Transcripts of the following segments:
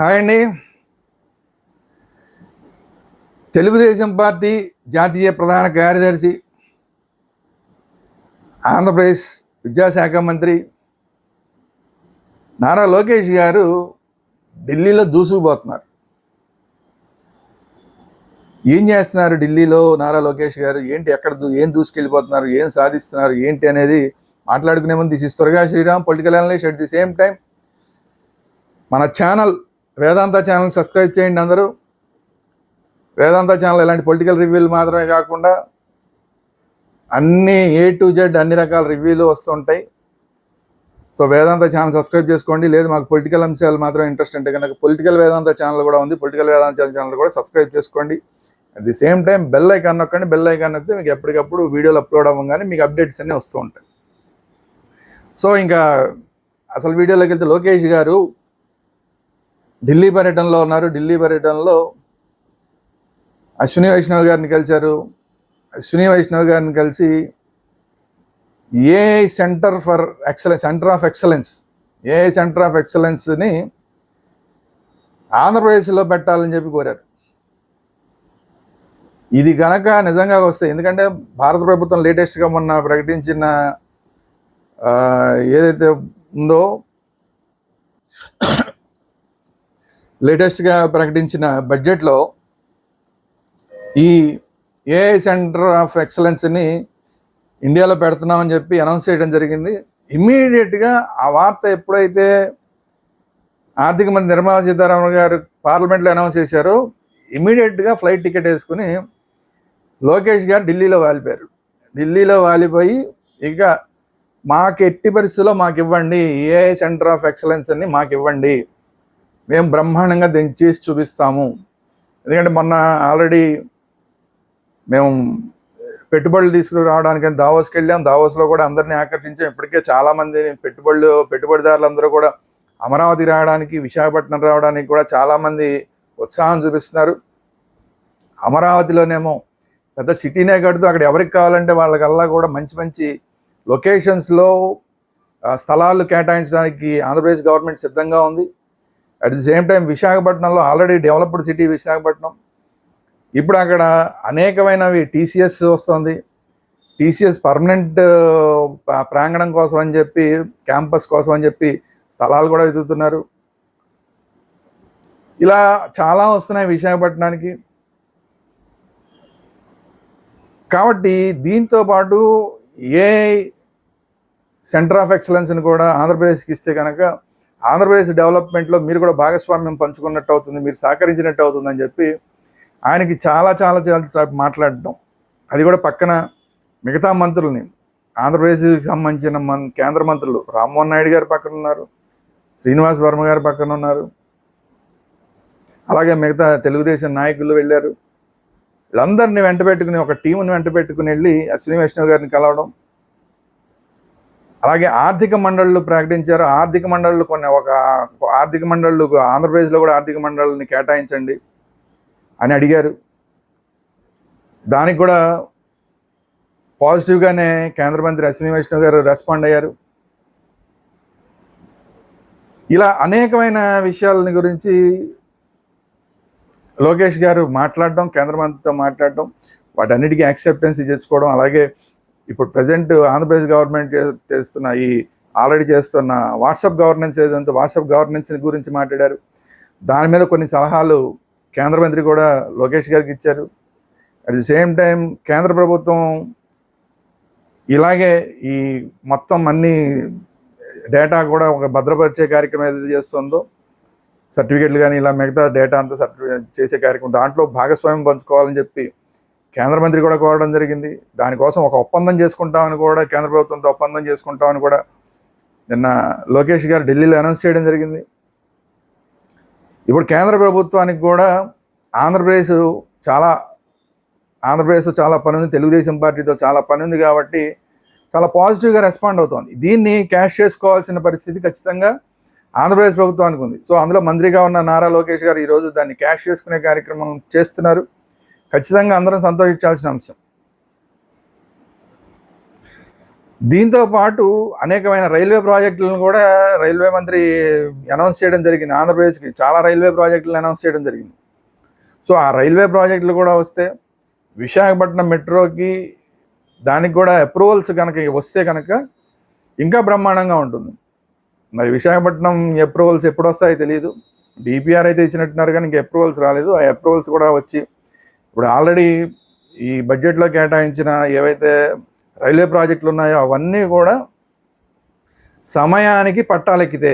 Hi అండి. Telugu Desam party జాతీయ ప్రధాన కార్యదర్శి ఆంధ్రప్రదేశ్ విద్యాశాఖ మంత్రి నారా లోకేష్ గారు ఢిల్లీలో దూసుకుపోతున్నారు. ఏం చేస్తున్నారు ఢిల్లీలో నారా లోకేష్ గారు? ఏంటి ఎక్కడ దూ- ఏం దూసుకెళ్ళిపోతున్నారు? ఏం సాధిస్తున్నారు? ఏంటి అనేది మాట్లాడుకునే ముందు దిస్ ఇస్ త్వరగా Sriram political analyst at the same time మన ఛానల్ వేదాంత ఛానల్ సబ్స్క్రైబ్ చేయండి అందరూ. వేదాంత ఛానల్ ఇలాంటి పొలిటికల్ రివ్యూలు మాత్రమే కాకుండా అన్ని ఏ టు జెడ్ అన్ని రకాల రివ్యూలు వస్తుంటాయి. సో వేదాంత ఛానల్ సబ్స్క్రైబ్ చేసుకోండి. లేదు మాకు పొలిటికల్ అంశాలు మాత్రం ఇంట్రెస్ట్ అంటే కనుక పొలిటికల్ వేదాంత ఛానల్ కూడా ఉంది. పొలిటికల్ వేదాంత ఛానల్ కూడా సబ్స్క్రైబ్ చేసుకోండి. At the same time bell icon నొక్కండి. బెల్ ఐకాన్ నొక్కితే మీకు ఎప్పటికప్పుడు వీడియోలు అప్లోడ్ అవ్వగానే మీకు అప్డేట్స్ అన్నీ వస్తూ ఉంటాయి. సో ఇంకా అసలు వీడియోలోకి వెళ్తే లోకేష్ గారు ఢిల్లీ పర్యటనలో ఉన్నారు. ఢిల్లీ పర్యటనలో అశ్విని వైష్ణవ్ గారిని కలిశారు. అశ్విని వైష్ణవ్ గారిని కలిసి AI centre for excellence centre of excellence AI centre of ఎక్సలెన్స్ని ఆంధ్రప్రదేశ్లో పెట్టాలని చెప్పి కోరారు. ఇది కనుక నిజంగా వస్తే ఎందుకంటే భారత ప్రభుత్వం లేటెస్ట్గా మొన్న ప్రకటించిన ఏదైతే ఉందో లేటెస్ట్గా ప్రకటించిన బడ్జెట్లో ఈ ఏఐ సెంటర్ ఆఫ్ ఎక్సలెన్స్ని ఇండియాలో పెడుతున్నామని చెప్పి అనౌన్స్ చేయడం జరిగింది. ఇమ్మీడియట్గా ఆ వార్త ఎప్పుడైతే ఆర్థిక మంత్రి నిర్మలా సీతారామన్ గారు పార్లమెంట్లో అనౌన్స్ చేశారో ఇమీడియట్గా ఫ్లైట్ టికెట్ వేసుకుని లోకేష్ గారు ఢిల్లీలో వాలిపోయారు. ఢిల్లీలో వాలిపోయి ఇక మాకు ఎట్టి పరిస్థితుల్లో మాకు ఇవ్వండి ఏఐ సెంటర్ ఆఫ్ ఎక్సలెన్స్ అని మాకు ఇవ్వండి మేము బ్రహ్మాండంగా దీన్ని చేసి చూపిస్తాము. ఎందుకంటే మొన్న ఆల్రెడీ మేము పెట్టుబడులు తీసుకురావడానికి దావోస్కి వెళ్ళాం. దావోస్లో కూడా అందరినీ ఆకర్షించాం. ఇప్పటికే చాలామంది పెట్టుబడులు పెట్టుబడిదారులందరూ కూడా అమరావతి రావడానికి విశాఖపట్నం రావడానికి కూడా చాలామంది ఉత్సాహం చూపిస్తున్నారు. అమరావతిలోనేమో పెద్ద సిటీనే కడుతూ అక్కడ ఎవరికి కావాలంటే వాళ్ళకల్లా కూడా మంచి మంచి లొకేషన్స్లో స్థలాలు కేటాయించడానికి ఆంధ్రప్రదేశ్ గవర్నమెంట్ సిద్ధంగా ఉంది. అట్ ది సేమ్ టైం విశాఖపట్నంలో ఆల్రెడీ డెవలప్డ్ సిటీ విశాఖపట్నం ఇప్పుడు అక్కడ అనేకమైనవి టీసీఎస్ వస్తుంది. టీసీఎస్ uh, పర్మనెంట్ ప్రాంగణం కోసం అని చెప్పి క్యాంపస్ కోసం అని చెప్పి స్థలాలు కూడా వెతుకుతున్నారు. ఇలా చాలా వస్తున్నాయి విశాఖపట్నానికి కాబట్టి దీంతో పాటు ఏ సెంటర్ ఆఫ్ ఎక్సలెన్స్ని కూడా ఆంధ్రప్రదేశ్కి ఇస్తే కనుక ఆంధ్రప్రదేశ్ డెవలప్మెంట్లో మీరు కూడా భాగస్వామ్యం పంచుకున్నట్టు అవుతుంది మీరు సహకరించినట్టు అవుతుందని చెప్పి ఆయనకి చాలా చాలా చాలా మాట్లాడడం. అది కూడా పక్కన మిగతా మంత్రుల్ని ఆంధ్రప్రదేశ్కి సంబంధించిన మన కేంద్ర మంత్రులు రామ్మోహన్ నాయుడు గారు పక్కన ఉన్నారు శ్రీనివాస్ వర్మ గారు పక్కన ఉన్నారు. అలాగే మిగతా తెలుగుదేశం నాయకులు వెళ్ళారు. వీళ్ళందరినీ వెంట పెట్టుకుని ఒక టీంని వెంట పెట్టుకుని వెళ్ళి అశ్విని వైష్ణవ్ గారిని కలవడం అలాగే ఆర్థిక మండళ్ళు ప్రకటించారు. ఆర్థిక మండళ్ళు కొన్ని ఒక ఆర్థిక మండళ్ళు ఆంధ్రప్రదేశ్లో కూడా ఆర్థిక మండలిని కేటాయించండి అని అడిగారు. దానికి కూడా పాజిటివ్గానే కేంద్ర మంత్రి అశ్విని వైష్ణవ్ గారు రెస్పాండ్ అయ్యారు. ఇలా అనేకమైన విషయాలని గురించి లోకేష్ గారు మాట్లాడడం కేంద్ర మంత్రితో మాట్లాడడం వాటన్నిటికీ యాక్సెప్టెన్స్ తెచ్చుకోవడం అలాగే ఇప్పుడు ప్రజెంట్ ఆంధ్రప్రదేశ్ గవర్నమెంట్ చేస్తున్న ఈ ఆల్రెడీ చేస్తున్న వాట్సాప్ గవర్నెన్స్ ఏదంతా వాట్సాప్ గవర్నెన్స్ గురించి మాట్లాడారు. దాని మీద కొన్ని సలహాలు కేంద్ర మంత్రి కూడా లోకేష్ గారికి ఇచ్చారు. అట్ ది సేమ్ టైం కేంద్ర ప్రభుత్వం ఇలాగే ఈ మొత్తం అన్ని డేటా కూడా ఒక భద్రపరిచే కార్యక్రమం ఏదైతే చేస్తుందో సర్టిఫికెట్లు కానీ ఇలా మిగతా డేటా అంతా సర్టిఫికేట్ చేసే కార్యక్రమం దాంట్లో భాగస్వామ్యం పంచుకోవాలని చెప్పి కేంద్ర మంత్రి కూడా కోరడం జరిగింది. దానికోసం ఒక ఒప్పందం చేసుకుంటామని కూడా కేంద్ర ప్రభుత్వంతో ఒప్పందం చేసుకుంటామని కూడా నిన్న లోకేష్ గారు ఢిల్లీలో అనౌన్స్ చేయడం జరిగింది. ఇప్పుడు కేంద్ర ప్రభుత్వానికి కూడా ఆంధ్రప్రదేశ్ చాలా ఆంధ్రప్రదేశ్ చాలా పని ఉంది తెలుగుదేశం పార్టీతో చాలా పని ఉంది కాబట్టి చాలా పాజిటివ్గా రెస్పాండ్ అవుతోంది. దీన్ని క్యాష్ చేసుకోవాల్సిన పరిస్థితి ఖచ్చితంగా ఆంధ్రప్రదేశ్ ప్రభుత్వానికి ఉంది. సో అందులో మంత్రిగా ఉన్న నారా లోకేష్ గారు ఈరోజు దాన్ని క్యాష్ చేసుకునే కార్యక్రమం చేస్తున్నారు. ఖచ్చితంగా అందరం సంతోషించాల్సిన అంశం. దీంతో పాటు అనేకమైన రైల్వే ప్రాజెక్టులను కూడా రైల్వే మంత్రి అనౌన్స్ చేయడం జరిగింది. ఆంధ్రప్రదేశ్కి చాలా రైల్వే ప్రాజెక్టులను అనౌన్స్ చేయడం జరిగింది. సో ఆ రైల్వే ప్రాజెక్టులు కూడా వస్తే విశాఖపట్నం మెట్రోకి దానికి కూడా అప్రూవల్స్ కనుక వస్తే కనుక ఇంకా బ్రహ్మాండంగా ఉంటుంది. మరి విశాఖపట్నం అప్రూవల్స్ ఎప్పుడు వస్తాయో తెలియదు డిపిఆర్ అయితే ఇచ్చినట్టున్నారు కానీ ఇంకా అప్రూవల్స్ రాలేదు. ఆ అప్రూవల్స్ కూడా వచ్చి ఇప్పుడు ఆల్రెడీ ఈ బడ్జెట్లో కేటాయించిన ఏవైతే రైల్వే ప్రాజెక్టులు ఉన్నాయో అవన్నీ కూడా సమయానికి పట్టాలెక్కితే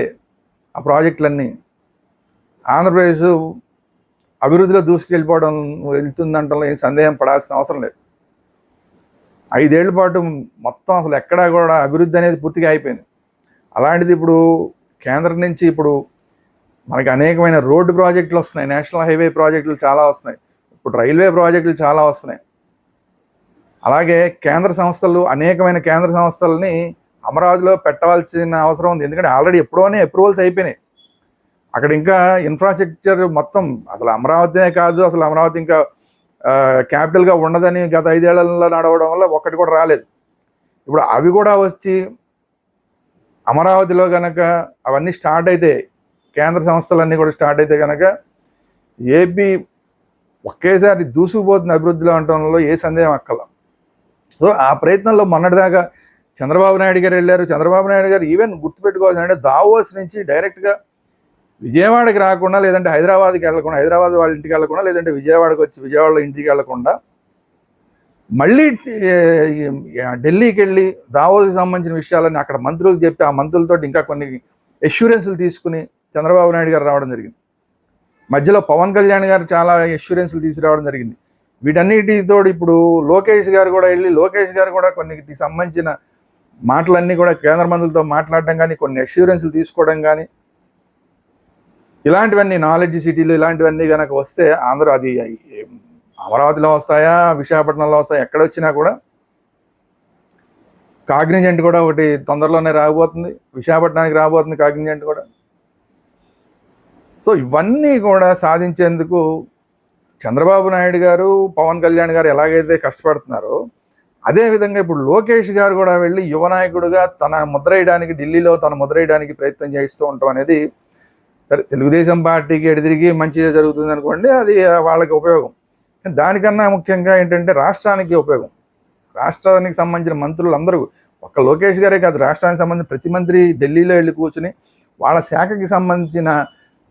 ఆ ప్రాజెక్టులన్నీ ఆంధ్రప్రదేశ్ అభివృద్ధిలో దూసుకెళ్ళిపోవడం వెళ్తుందంటే ఏం సందేహం పడాల్సిన అవసరం లేదు. ఐదేళ్ళ పాటు మొత్తం అసలు ఎక్కడా కూడా అభివృద్ధి అనేది పూర్తిగా అయిపోయింది. అలాంటిది ఇప్పుడు కేంద్రం నుంచి ఇప్పుడు మనకి అనేకమైన రోడ్డు ప్రాజెక్టులు వస్తున్నాయి. నేషనల్ హైవే ప్రాజెక్టులు చాలా వస్తున్నాయి. ఇప్పుడు రైల్వే ప్రాజెక్టులు చాలా వస్తున్నాయి. అలాగే కేంద్ర సంస్థలు అనేకమైన కేంద్ర సంస్థలని అమరావతిలో పెట్టవలసిన అవసరం ఉంది. ఎందుకంటే ఆల్రెడీ ఎప్పుడోనే అప్రూవల్స్ అయిపోయినాయి. అక్కడ ఇంకా ఇన్ఫ్రాస్ట్రక్చర్ మొత్తం అసలు అమరావతినే కాదు అసలు అమరావతి ఇంకా క్యాపిటల్గా ఉండదని గత ఐదేళ్ళలో నడవడం వల్ల ఒక్కటి కూడా రాలేదు. ఇప్పుడు అవి కూడా వచ్చి అమరావతిలో కనుక అవన్నీ స్టార్ట్ అయితే కేంద్ర సంస్థలన్నీ కూడా స్టార్ట్ అయితే కనుక ఏపీ ఒకేసారి దూసుకుపోతున్న అభివృద్ధిలో ఉండటంలో ఏ సందేహం అక్కల. సో ఆ ప్రయత్నంలో మొన్నటిదాకా చంద్రబాబు నాయుడు గారు వెళ్ళారు. చంద్రబాబు నాయుడు గారు ఈవెన్ గుర్తుపెట్టుకోవాల్సిందంటే దావోస్ నుంచి డైరెక్ట్గా విజయవాడకి రాకుండా లేదంటే హైదరాబాద్కి వెళ్ళకుండా హైదరాబాద్ వాళ్ళ ఇంటికి వెళ్ళకుండా లేదంటే విజయవాడకి వచ్చి విజయవాడలో ఇంటికి వెళ్ళకుండా మళ్ళీ ఢిల్లీకి వెళ్ళి దావోస్కి సంబంధించిన విషయాలని అక్కడ మంత్రులు చెప్పి ఆ మంత్రులతో ఇంకా కొన్ని ఎష్యూరెన్స్లు తీసుకుని చంద్రబాబు నాయుడు గారు రావడం జరిగింది. మధ్యలో పవన్ కళ్యాణ్ గారు చాలా ఎష్యూరెన్స్లు తీసుకురావడం జరిగింది. వీటన్నిటితో ఇప్పుడు లోకేష్ గారు కూడా వెళ్ళి లోకేష్ గారు కూడా కొన్నిటికి సంబంధించిన మాటలన్నీ కూడా కేంద్ర మంత్రులతో మాట్లాడడం కానీ కొన్ని అష్యూరెన్స్లు తీసుకోవడం కానీ ఇలాంటివన్నీ నాలెడ్జ్ సిటీలు ఇలాంటివన్నీ కనుక వస్తే ఆంధ్ర అది అమరావతిలో వస్తాయా విశాఖపట్నంలో వస్తాయా ఎక్కడ వచ్చినా కూడా కాగ్నిజెంట్ కూడా ఒకటి తొందరలోనే రాబోతుంది. విశాఖపట్నానికి రాబోతుంది కాగ్నిజెంట్ కూడా. సో ఇవన్నీ కూడా సాధించేందుకు చంద్రబాబు నాయుడు గారు పవన్ కళ్యాణ్ గారు ఎలాగైతే కష్టపడుతున్నారో అదేవిధంగా ఇప్పుడు లోకేష్ గారు కూడా వెళ్ళి యువనాయకుడుగా తన ముద్ర వేయడానికి ఢిల్లీలో తన ముద్ర వేయడానికి ప్రయత్నం చేస్తూ ఉండటం అనేది సరే తెలుగుదేశం పార్టీకి ఎడిదిరిగి మంచిగా జరుగుతుంది అనుకోండి అది వాళ్ళకి ఉపయోగం. దానికన్నా ముఖ్యంగా ఏంటంటే రాష్ట్రానికి ఉపయోగం. రాష్ట్రానికి సంబంధించిన మంత్రులు అందరూ ఒక్క లోకేష్ గారే కాదు రాష్ట్రానికి సంబంధించిన ప్రతి మంత్రి ఢిల్లీలో వెళ్ళి కూర్చుని వాళ్ళ శాఖకి సంబంధించిన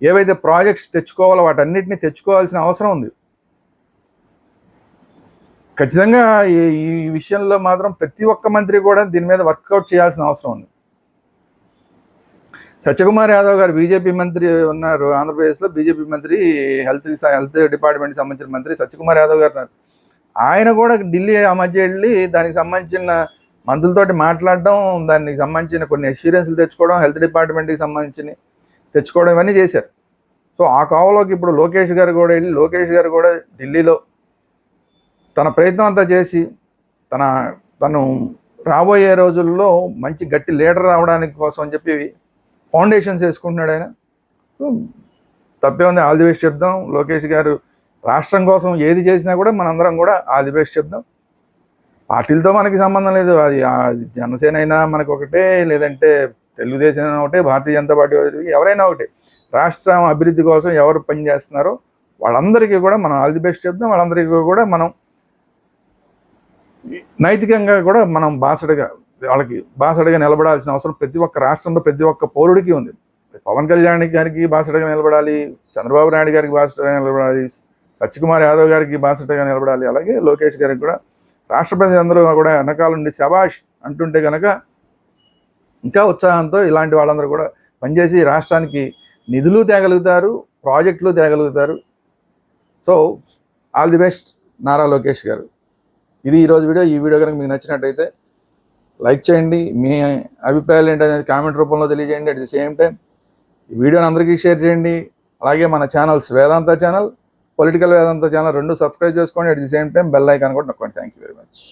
ఏవైతే ప్రాజెక్ట్స్ తెచ్చుకోవాలో వాటన్నిటిని తెచ్చుకోవాల్సిన అవసరం ఉంది. ఖచ్చితంగా ఈ ఈ విషయంలో మాత్రం ప్రతి ఒక్క మంత్రి కూడా దీని మీద వర్కౌట్ చేయాల్సిన అవసరం ఉంది. సత్యకుమార్ యాదవ్ గారు బీజేపీ మంత్రి ఉన్నారు ఆంధ్రప్రదేశ్లో. బీజేపీ మంత్రి హెల్త్ హెల్త్ డిపార్ట్మెంట్కి సంబంధించిన మంత్రి సత్యకుమార్ యాదవ్ గారు ఉన్నారు. ఆయన కూడా ఢిల్లీ ఆ మధ్య వెళ్ళి దానికి సంబంధించిన మంత్రులతోటి మాట్లాడడం దానికి సంబంధించిన కొన్ని అష్యూరెన్స్లు తెచ్చుకోవడం హెల్త్ డిపార్ట్మెంట్కి సంబంధించిన తెచ్చుకోవడం ఇవన్నీ చేశారు. సో ఆ కోవలోకి ఇప్పుడు లోకేష్ గారు కూడా వెళ్ళి లోకేష్ గారు కూడా ఢిల్లీలో తన ప్రయత్నం అంతా చేసి తన తను రాబోయే రోజుల్లో మంచి గట్టి లీడర్ రావడానికి కోసం అని చెప్పి ఫౌండేషన్స్ వేసుకుంటున్నాడు ఆయన. తప్పే ఉంది ఆల్ ది బెస్ట్ చెప్దాం. లోకేష్ గారు రాష్ట్రం కోసం ఏది చేసినా కూడా మనందరం కూడా ఆల్ ది బెస్ట్ చెప్దాం. పార్టీలతో మనకి సంబంధం లేదు. అది జనసేన అయినా మనకు ఒకటే లేదంటే తెలుగుదేశం అయినా ఒకటే భారతీయ జనతా పార్టీ ఎవరైనా ఒకటే. రాష్ట్రం అభివృద్ధి కోసం ఎవరు పనిచేస్తున్నారో వాళ్ళందరికీ కూడా మనం ఆల్ ది బెస్ట్ చెప్తాం. వాళ్ళందరికీ కూడా మనం నైతికంగా కూడా మనం బాసడగా వాళ్ళకి బాసడగా నిలబడాల్సిన అవసరం ప్రతి ఒక్క రాష్ట్రంలో ప్రతి ఒక్క పౌరుడికి ఉంది. పవన్ కళ్యాణ్ గారికి బాసడగా నిలబడాలి చంద్రబాబు నాయుడు గారికి బాసడగా నిలబడాలి సత్యకుమార్ యాదవ్ గారికి బాసటగా నిలబడాలి. అలాగే లోకేష్ గారికి కూడా రాష్ట్ర ప్రజలందరూ కూడా వెనకాల నుండి శబాష్ అంటుంటే కనుక ఇంకా ఉత్సాహంతో ఇలాంటి వాళ్ళందరూ కూడా పనిచేసి రాష్ట్రానికి నిధులు తేగలుగుతారు ప్రాజెక్టులు తేగలుగుతారు. So all the best Nara Lokesh గారు. ఇది ఈరోజు వీడియో. ఈ వీడియో కనుక మీకు నచ్చినట్టయితే లైక్ చేయండి. మీ అభిప్రాయాలు ఏంటనేది కామెంట్ రూపంలో తెలియజేయండి. అట్ ది సేమ్ టైం ఈ వీడియోని అందరికీ షేర్ చేయండి. అలాగే మన channels Vedanta channel political Vedanta channel రెండు సబ్స్క్రైబ్ చేసుకోండి. At the same time bell icon కూడా నొక్కండి. Thank you very much